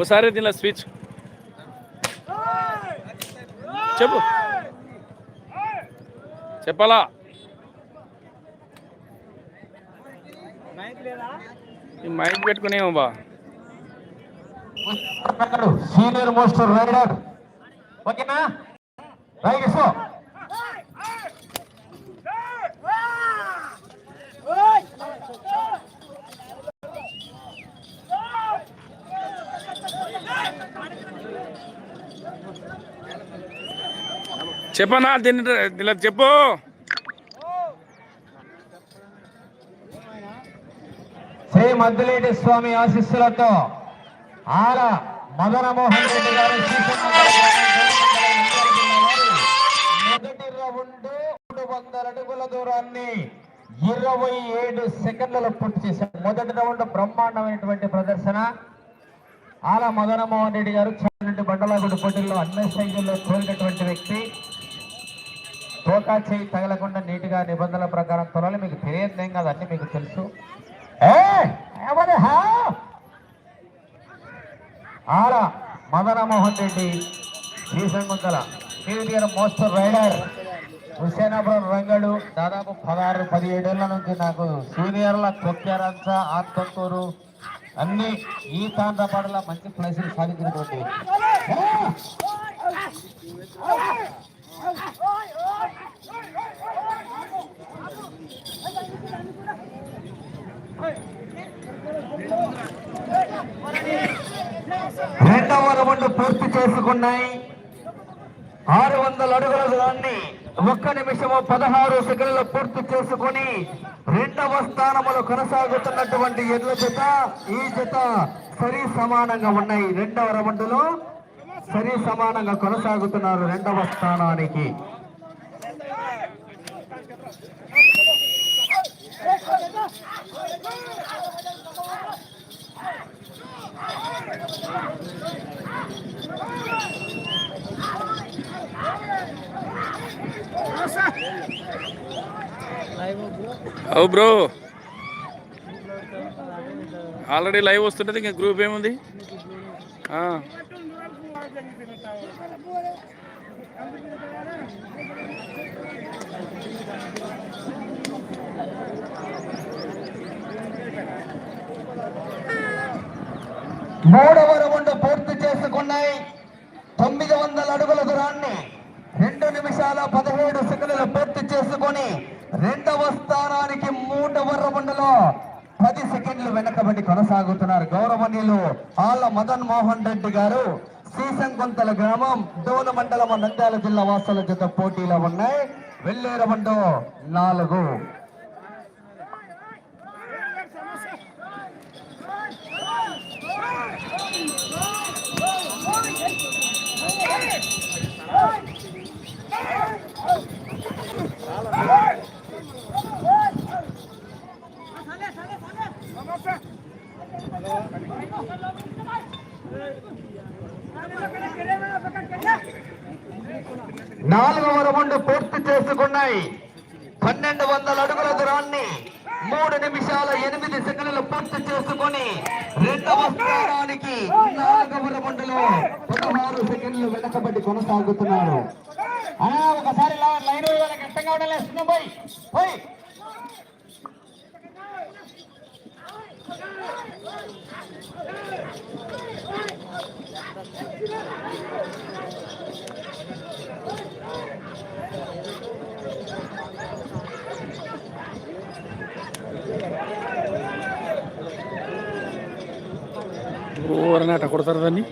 ఓసారి దీనిలో స్పీచ్. చెప్పు. చెప్పాలా? ఈ మైక్ పెట్టుకునేమో బా. Senior most rider. ఓకేనా? రైట్ సో చెప్పనా? దీన్ని ఇలా చెప్పు. శ్రీ మద్దులేటి స్వామి ఆశీస్సులతో ఆల మదన మోహన్ రెడ్డి గారు మొదటి రౌండ్ మూడు వందల అడుగుల దూరాన్ని ఇరవై ఏడు సెకండ్లలో పూర్తి చేశారు. మొదటి రౌండ్ బ్రహ్మాండమైనటువంటి ప్రదర్శన. ఆల మదన మోహన్ రెడ్డి గారు చాలంటి బండలాగుడి పోటీల్లో అన్ని సైజుల్లో తోలినటువంటి వ్యక్తి. తోకా చేయి తగలకుండా నీటిగా నిబంధనల ప్రకారం తొలాలి. మీకు తెలియదేం కాదు అన్ని మీకు తెలుసు. Ara Madanamohan Reddy Srishankuntala senior most rider Husenapuram Rangadu. దాదాపు పదహారు పదిహేడేళ్ళ నుంచి నాకు సీనియర్ల తొక్కారంచ ఆత్మకూరు అన్ని ఈ తాండ్రపాడుల మంచి ప్లేసులు సాధించినటువంటి వ్యక్తి. పూర్తి చేసుకున్నాయి ఆరు వందల అడుగుల దాన్ని ఒక్క నిమిషము పదహారు సెకండ్లు పూర్తి చేసుకుని రెండవ స్థానములో కొనసాగుతున్నటువంటి ఎడ్ల జత ఈ జత సరి సమానంగా ఉన్నాయి రెండవ రౌండ్లో సరి సమానంగా కొనసాగుతున్నారు రెండవ స్థానానికి అవు బ్రో. ఆల్రెడీ లైవ్ వస్తుంటుంది ఇంకా గ్రూప్ ఏముంది? మూడవ రౌండ్ పూర్తి చేసుకున్నాయి. తొమ్మిది వందల అడుగుల దూరాన్ని రెండు నిమిషాల పదిహేడు సెకండ్లు పూర్తి చేసుకొని రెండవ స్థానానికి మూడవ రౌండ్లో పది సెకండ్లు వెనకబడి కొనసాగుతున్నారు గౌరవనీయులు ఆళ్ళ మదన్ మోహన్ రెడ్డి గారు. శ్రీశంకుంతల గ్రామం డోన మండలం నంద్యాల జిల్లా వాసుల జత పోటీలో ఉన్నాయి. వెళ్ళే రౌండ్ నాలుగు నాలుగవ రౌండ్ పూర్తి ఉన్నాయి. పన్నెండు వందల అడుగుల దూరాన్ని మూడు నిమిషాల ఎనిమిది సెకండ్లు పూర్తి చేసుకొని రెండవ స్థానానికి నాలుగవ రౌండ్లో పదహారు సెకండ్లు వెనకబడి కొనసాగుతున్నారు. ఒకసారి లైన్ వేయాలి కష్టంగా ఉండాలి పోయి పోయి. అట్ట కొడతారు దాన్ని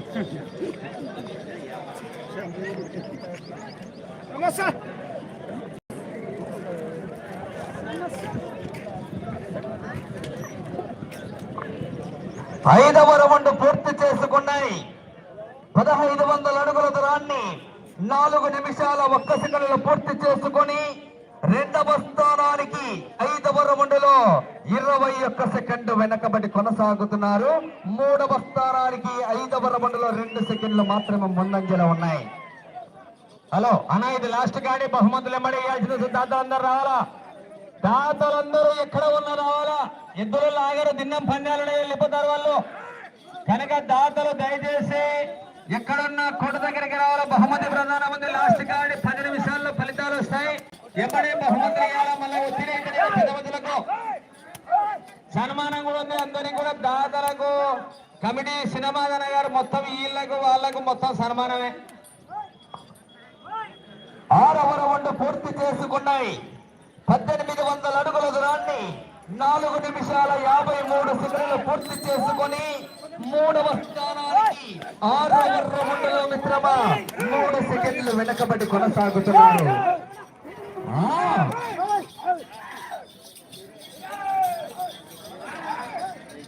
ఐదవ రౌండ్ పూర్తి చేసుకున్నాయి పదహైదు వందల అడుగుల దూరాన్ని నాలుగు నిమిషాల ఒక్క సెకండ్లు పూర్తి చేసుకొని రెండవ స్థానానికి ఐదవ రౌండ్లో ఇరవై ఒక్క సెకండ్ వెనకబడి కొనసాగుతున్నారు. మూడవ స్థానానికి ఐదవ రౌండ్లో రెండు సెకండ్లు మాత్రమే ముందంజలో ఉన్నాయి. హలో అన్న ఇది లాస్ట్ గాడి. బహుమతులు ఎమ్మడి ఇవ్వాల్సిన దాతలందరూ రావాలా? దాతలందరూ ఎక్కడ ఉన్నా రావాలా? ఇద్దరు లాగరు దిన్నం పందాలు వెళ్ళిపోతారు వాళ్ళు. కనుక దాతలు దయచేసి ఎక్కడున్నా కొట్ట దగ్గరికి రావాలా? బహుమతి ప్రధానమంత్రి లాస్ట్ కాడి పది నిమిషాల్లో ఫలితాలు వస్తాయి. ఎమ్మడే బహుమతులు ఇవ్వాలా మళ్ళీ ఒత్తిడి ఏంటంటే సన్మానం కూడా ఉంది. అందరికి కూడా దాతలకు కమిటీ సినిమాదన గారు మొత్తం వీళ్ళకు వాళ్ళకు మొత్తం సన్మానమే. ఆరవ రౌండ్ పూర్తి చేసుకున్నాయి. పద్దెనిమిది వందల అడుగుల దూరాన్ని నాలుగు నిమిషాల యాభై మూడు సెకండ్లు పూర్తి చేసుకొని మూడవ స్థానానికి ఆరవ రౌండ్లో మిత్రమా మూడు సెకండ్లు వెనకబడి కొనసాగుతున్నారు.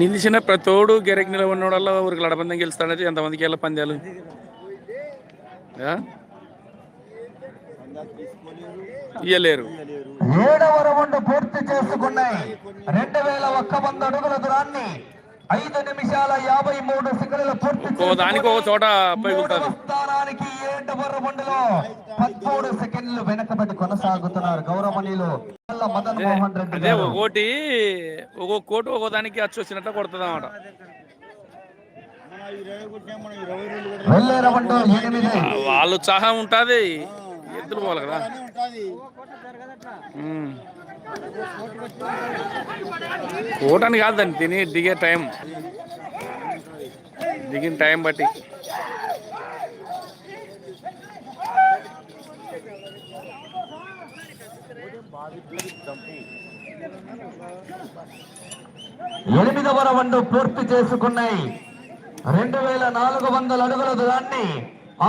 నిలిచిన ప్రతోడు గెరెక్ నిలబడినోడల్లా ఊరికి లడబందం గెలుస్తాడైతే ఎంతమందికి వెళ్ళ పందాలు? ఇయ్యలేరు. ఏడవ రౌండ్ పూర్తి చేసుకున్నాయి. రెండు వేల ఒక్క వంద అడుగుల దూరాన్ని ఐదు నిమిషాల యాభై మూడు సెకండ్లు పూర్తి దానికి ఒక చోట స్థానానికి ఏడవ రౌండ్లో పదమూడు సెకండ్లు వెనకబడి కొనసాగుతున్నారు గౌరవనీయులు. నల్ల మదన్ మోహన్ రెడ్డి అదే ఒక్కోటి ఒక్కొక్క కోటు ఒక్కో దానికి అచ్చు వచ్చినట్టు కొడుతుంది అన్నమాట వెళ్ళే ఉత్సాహం ఉంటుంది. ఎద్దులు పోవాలి కదా. కోటని కాదు దాన్ని తిని దిగే టైం. దిగిన టైం బట్టి. ఎనిమిదవ రౌండ్ పూర్తి చేసుకున్నాయి. రెండు వేల నాలుగు వందల అడుగుల దూరాన్ని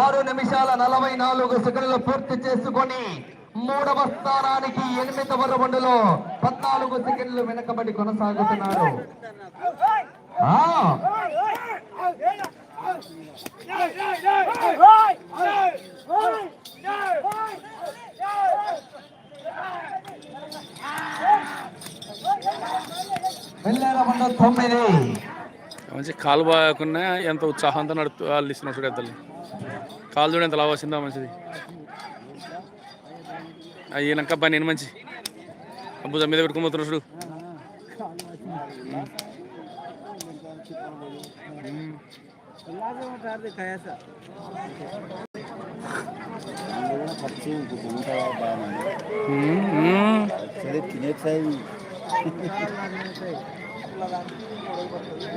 ఆరు నిమిషాల నలభై నాలుగు సెకండ్లు పూర్తి చేసుకొని మూడవ స్థానానికి ఎనిమిదవ రౌండ్లో పద్నాలుగు సెకండ్లు వెనకబడి కొనసాగుతున్నారు. తొమ్మిది. మంచి కాలు బాగున్నా ఎంత ఉత్సాహంతో నడుపు వాళ్ళు ఇస్తున్న చూడు కాలు చూడు ఎంత లావు వచ్చిందా మంచిది. అయ్యినాక అబ్బా నేను మంచి. భుజం మీద పెట్టుకోబోతున్నా చూడు.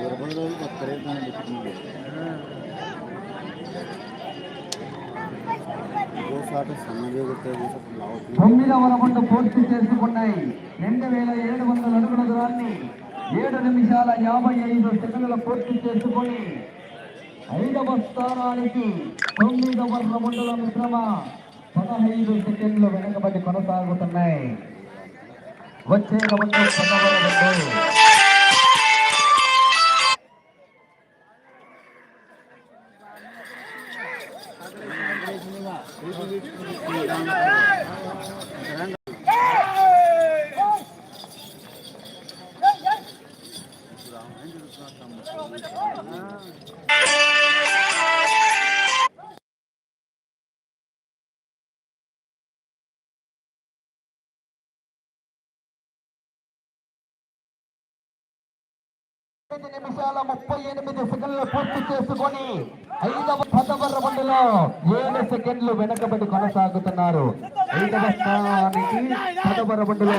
ఇరవై రోజులు కొత్త రేటు పెట్టుకుంది తొమ్మిదవ రౌండ్ పూర్తి చేసుకున్నాయి. రెండు వేల ఏడు వందల అడుగుల దూరాన్ని ఏడు నిమిషాల యాభై ఐదు సెకండ్ల పూర్తి చేసుకుని ఐదవ స్థానానికి తొమ్మిదవ రౌండ్ల మిశ్రమ పదహైదు సెకండ్లు వెనకబడి కొనసాగుతున్నాయి. వచ్చే రౌండ్ పదవ రౌండ్. ఎనిమిది నిమిషాల ముప్పై ఎనిమిది సెకండ్లు పూర్తి చేసుకొని ఐదవ పదవ రౌండ్లో ఏడు సెకండ్లు వెనకబడి కొనసాగుతున్నారు. ఐదవ స్థానానికి పదవ రౌండ్లో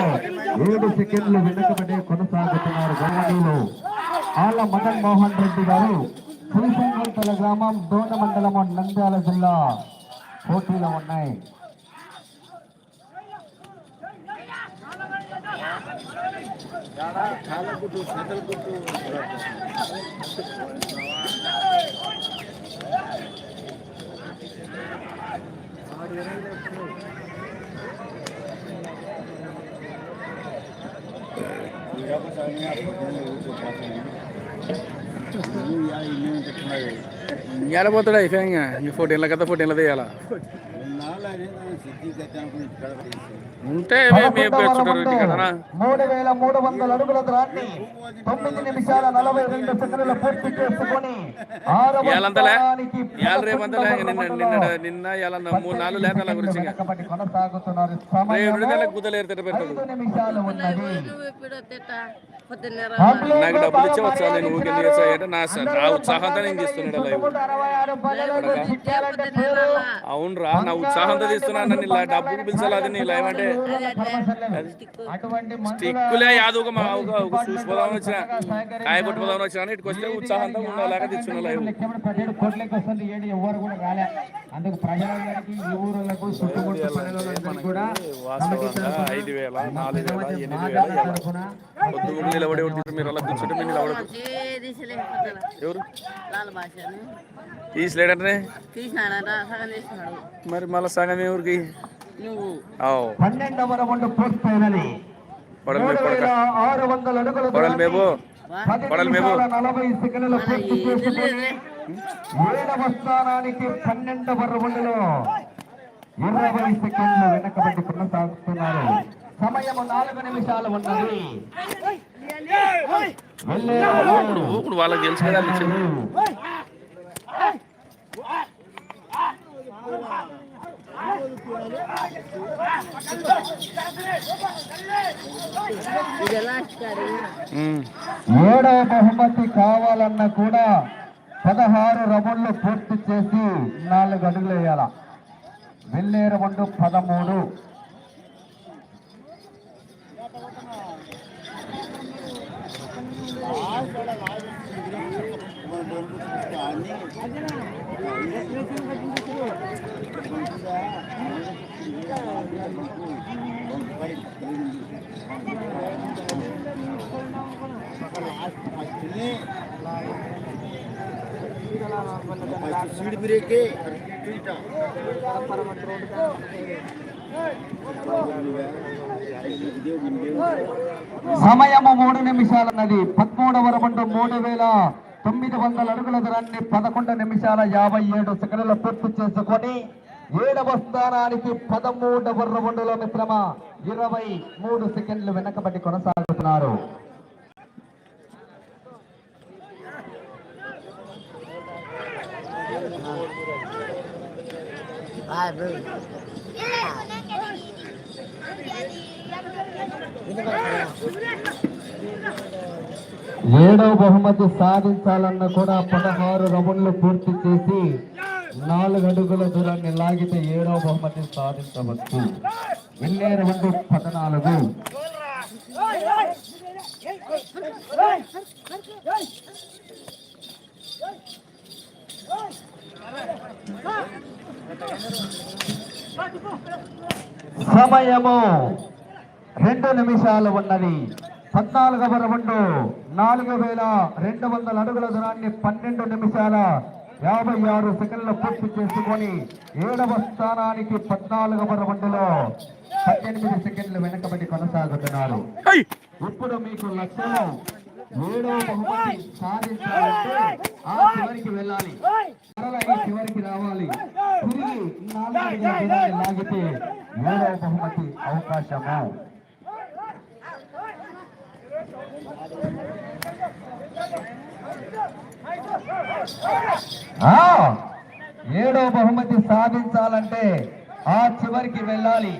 ఏడు సెకండ్లు వెనకబడి కొనసాగుతున్నారు గౌరవనీయులు. ఆళ్ళ మదన్ మోహన్ రెడ్డి గారు పులిసంగుంతల గ్రామం దోణ మండలం నంద్యాల జిల్లా పోటీలో ఉన్నాయి. చాలా గుట్టు సకల గుట్టు ఏడపోతాడు అయిపోయా ఇంకా ఈ ఫోర్టీన్ల కదా ఫోర్టీన్ల తీయాలా? ఉంటే మూడు వేల మూడు వందల అడుగుల దూరాన్ని తొమ్మిది నిమిషాల నలభై రెండు సెకండ్లు పూర్తి చేసుకొని నిన్న నిన్న నిన్న ఇవాళ మూడు నాలుగు గురించి ఇంకా. వెనకబడి కొనసాగుతున్నారు రేపు సమయము విడుదలకు గుద్దలేరు తిట్ట పెడతాడు ఐదు నిమిషాలు ఉన్నది. నాకు డబ్బులు ఇచ్చే వచ్చా నేను ఊరికే చేసాయంటే నా నా ఉత్సాహంతో నేను తీస్తున్నాడు అవునరా నా ఉత్సాహంతో తీస్తున్నా నన్ను ఇలా డబ్బుకు పిలిచాలి అది నీ లైవ్ అంటే? అటువంటి స్టిక్కులే యాదుగా మా ఒక ఒక చూసిపోదామని వచ్చిన. కాయ పట్టుకోదామని వచ్చిన ఇటుకు వస్తే ఉత్సాహంతో ఉండేలాగా తెచ్చున్న లైవ్. ఐదు వేల నాలుగు వేల ఎనిమిది వేల నిలబడి మీరు అలా కూర్చుంటే మీరు నిలబడదు ఎవరు? తీసలేడంటే మరి మళ్ళీ సగం ఎవరికి? కొడలు మూడు మేము వేల కొడక ఆరు వందల అడుగుల కొడలు మేము పది కొడలు మేము నిమిషాల నలభై సెకండ్ల పూర్తి చేసుకుని ఏడవ స్థానానికి పన్నెండవ రౌండ్లో ఇరవై సెకండ్లు వెనకబడి కొనసాగుతున్నారు. సమయం నాలుగు నిమిషాలు ఉన్నది. వెళ్ళే ఇప్పుడు ఇప్పుడు వాళ్ళకి తెలుసు కదా ఏడవ బహుమతి కావాలన్నా కూడా పదహారు రౌండ్లు పూర్తి చేసి నాలుగు అడుగులు వేయాల. వెళ్ళే రౌండ్ పదమూడు. స్పీడ్ బ్రేకే సమయము మూడు నిమిషాలన్నది. పదమూడవ రెండు మూడు వేల తొమ్మిది వందల అడుగుల దూరాన్ని పదకొండు నిమిషాల యాభై ఏడు సెకండ్ల పూర్తి చేసుకొని ఏడవ స్థానానికి పదమూడవ రౌండ్లో మిత్రమ ఇరవై మూడు సెకండ్లు వెనకబడి కొనసాగుతున్నారు. ఏడవ బహుమతి సాధించాలన్న కూడా పదహారు రౌండ్లు పూర్తి చేసి నాలుగు అడుగుల దూరాన్ని లాగితే ఏడవ బహుమతి సాధించవచ్చు. వెళ్ళే రౌండ్ పద్నాలుగు. సమయము రెండు నిమిషాలు ఉన్నది. పద్నాలుగవ రౌండ్. నాలుగు వేల రెండు వందల అడుగుల దూరాన్ని పన్నెండు నిమిషాల యాభై ఆరు సెకండ్లు పూర్తి చేసుకొని ఏడవ స్థానానికి పద్నాలుగవ రౌండ్లో పద్దెనిమిది సెకండ్లు వెనకబడి కొనసాగుతున్నారు! ఇప్పుడు మీకు లక్ష్యం ఏడవ బహుమతి సాధించాలంటే ఆ చివరికి వెళ్ళాలి. మరలా ఈ చివరికి రావాలి. తిరిగి నాలుగు లాగితే ఏడవ బహుమతి అవకాశము. ఏడో బహుమతి సాధించాలంటే ఆ చివరికి వెళ్ళాలి.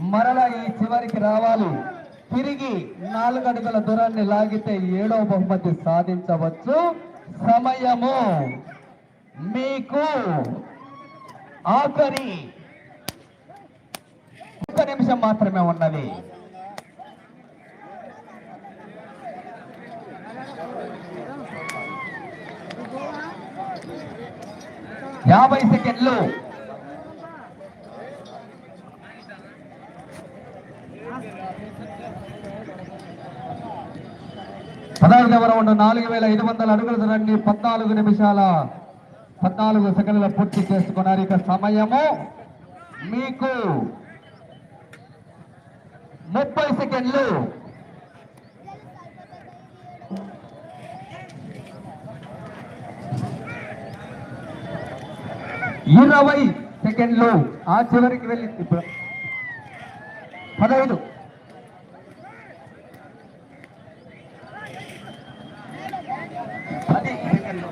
మరలా ఈ చివరికి రావాలి. తిరిగి నాలుగడుగుల దూరాన్ని లాగితే ఏడో బహుమతి సాధించవచ్చు. సమయము మీకు ఆఖరి ఒక్క నిమిషం మాత్రమే ఉన్నది. యాభై సెకండ్లు. పదహైదవ రెండు నాలుగు వేల ఐదు వందల అడుగులు రండి పద్నాలుగు నిమిషాల పద్నాలుగు సెకండ్ల పూర్తి చేసుకున్నారు. ఇక సమయము మీకు ముప్పై సెకండ్లు. ఇరవై సెకండ్లు. ఆ చివరికి వెళ్ళింది ఇప్పుడు. పదహైదు. పది సెకండ్లు.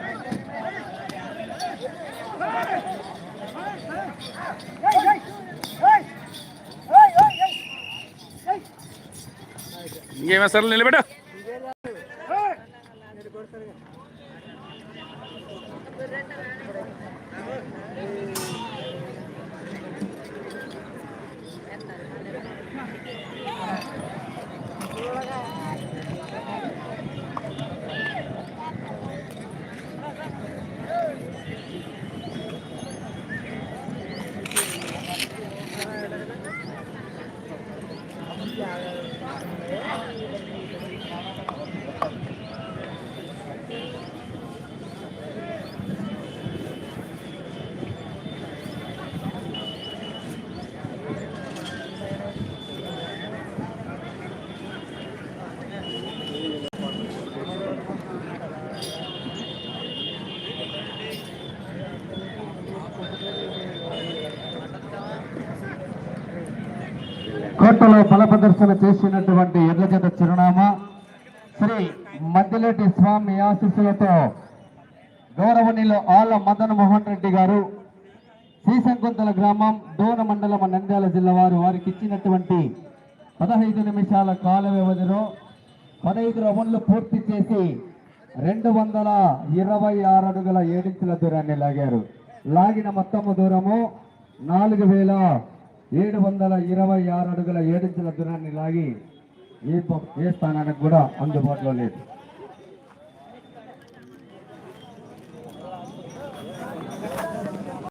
ఇంకేమేస్తారు నిలబెట్టు. Thank you. కోర్టులో బల ప్రదర్శన చేసినటువంటి ఎర్ర చిరునామా శ్రీ మద్దిలేటి స్వామి ఆశీస్సులతో గౌరవనీయులు ఆళ్ళ మదన్ మోహన్ రెడ్డి గారు శ్రీశంకుంతల గ్రామం డోన మండలం నంద్యాల జిల్లా వారు వారికి ఇచ్చినటువంటి పదహైదు నిమిషాల కాల వ్యవధిలో పదహైదు రౌండ్లు పూర్తి చేసి రెండు వందల ఇరవై ఆరు అడుగుల ఏడించుల దూరాన్ని లాగారు. లాగిన మొత్తము దూరము నాలుగు వేల ఏడు వందల ఇరవై ఆరు అడుగుల ఏడించుల దూరాన్ని లాగి ఏ ఏ స్థానానికి కూడా అందుబాటులో లేదు.